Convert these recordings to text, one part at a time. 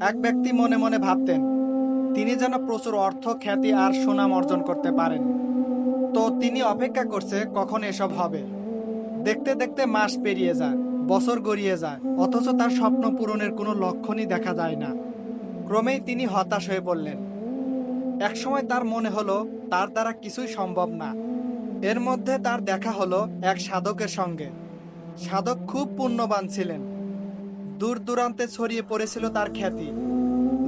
এক ব্যক্তি মনে মনে ভাবতেন, তিনি যেন প্রচুর অর্থ, খ্যাতি আর সুনাম অর্জন করতে পারেন। তো তিনি অপেক্ষা করছে কখন এসব হবে। দেখতে দেখতে মাস পেরিয়ে যায়, বছর গড়িয়ে যায়, অথচ তার স্বপ্ন পূরণের কোনো লক্ষণই দেখা যায় না। ক্রমেই তিনি হতাশ হয়ে পড়লেন একসময় তার মনে হলো তার দ্বারা কিছুই সম্ভব না। এর মধ্যে তার দেখা হলো এক সাধকের সঙ্গে। সাধক খুব পুণ্যবান ছিলেন। দূর দূরান্তে ছড়িয়ে পড়েছিল তার খ্যাতি।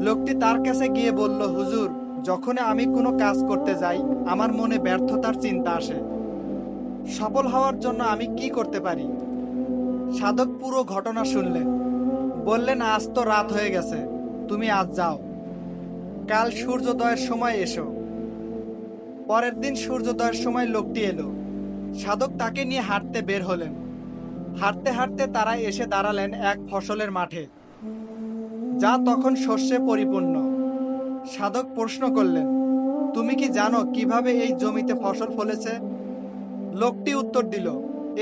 লোকটি তার কাছে গিয়ে বলল, হুজুর যখন আমি কোনো কাজ করতে যাই, আমার মনে ব্যর্থতার চিন্তা আসে। সফল হওয়ার জন্য আমি কি করতে পারি? সাধক পুরো ঘটনা শুনলেন। বললেন, আজ তো রাত হয়ে গেছে, তুমি আজ যাও। কাল সূর্যোদয়ের সময় এসো। পরের দিন সূর্যোদয়ের সময় লোকটি এলো। সাধক তাকে নিয়ে হাঁটতে বের হলেন। হাঁটতে হাঁটতে তারা এসে দাঁড়ালেন এক ফসলের মাঠে, যা তখন শস্যে পরিপূর্ণ। সাধক প্রশ্ন করলেন, তুমি কি জানো কীভাবে এই জমিতে ফসল ফলেছে? লোকটি উত্তর দিল,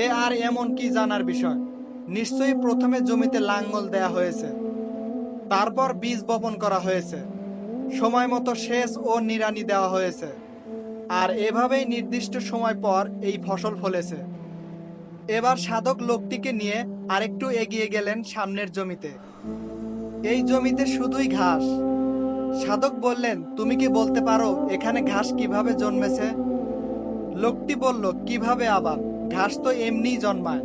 এ আর এমন কি জানার বিষয়? নিশ্চয়ই প্রথমে জমিতে লাঙ্গল দেয়া হয়েছে। তারপর বীজ বপন করা হয়েছে। সময় মতো সেচ ও নিড়ানি দেওয়া হয়েছে। আর এভাবেই নির্দিষ্ট সময় পর এই ফসল ফলেছে। এবার সাধক লোকটিকে নিয়ে আরেকটু এগিয়ে গেলেন সামনের জমিতে। এই জমিতে শুধুই ঘাস। সাধক বললেন, তুমি কি বলতে পারো এখানে ঘাস কীভাবে জন্মেছে? লোকটি বলল, কীভাবে আবার? ঘাস তো এমনিই জন্মায়।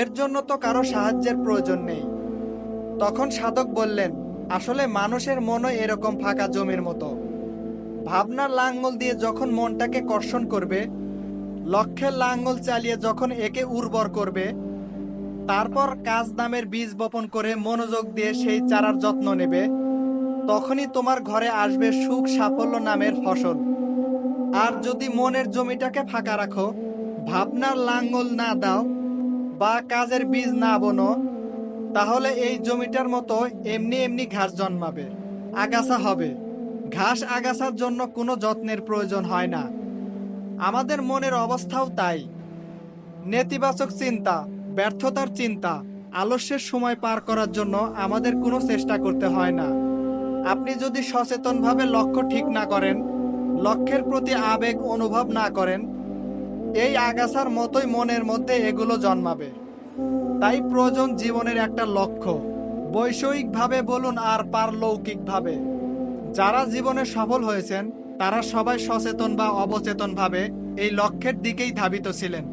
এর জন্য তো কারও সাহায্যের প্রয়োজন নেই। তখন সাধক বললেন, আসলে মানুষের মনও এরকম ফাঁকা জমির মতো। ভাবনার লাঙ্গল দিয়ে যখন মনটাকে কর্ষণ করবে লক্ষ্যের লাঙ্গল চালিয়ে যখন একে উর্বর করবে, তারপর কাজ দামের বীজ বপন করে মনোযোগ দিয়ে সেই চারার যত্ন নেবে, তখনই তোমার ঘরে আসবে সুখ সাফল্য নামের ফসল। আর যদি মনের জমিটাকে ফাঁকা রাখো, ভাবনার লাঙ্গল না দাও বা কাজের বীজ না বোনো, তাহলে এই জমিটার মতো এমনি এমনি ঘাস জন্মাবে, আগাছা হবে। ঘাস আগাছার জন্য কোনো যত্নের প্রয়োজন হয় না। আমাদের মনের অবস্থাও তাই। নেতিবাচক চিন্তা, ব্যর্থতার চিন্তা, আলস্যের সময় পার করার জন্য আমাদের কোনো চেষ্টা করতে হয় না। আপনি যদি সচেতনভাবে লক্ষ্য ঠিক না করেন, লক্ষ্যের প্রতি আবেগ অনুভব না করেন, এই আগাছার মতোই মনের মধ্যে এগুলো জন্মাবে। তাই প্রয়োজন জীবনের একটা লক্ষ্য। বৈষয়িকভাবে বলুন আর পারলৌকিকভাবে। যারা জীবনে সফল হয়েছেন তারা সবাই সচেতন বা অবচেতনভাবে এই লক্ষ্যের দিকেই ধাবিত ছিলেন।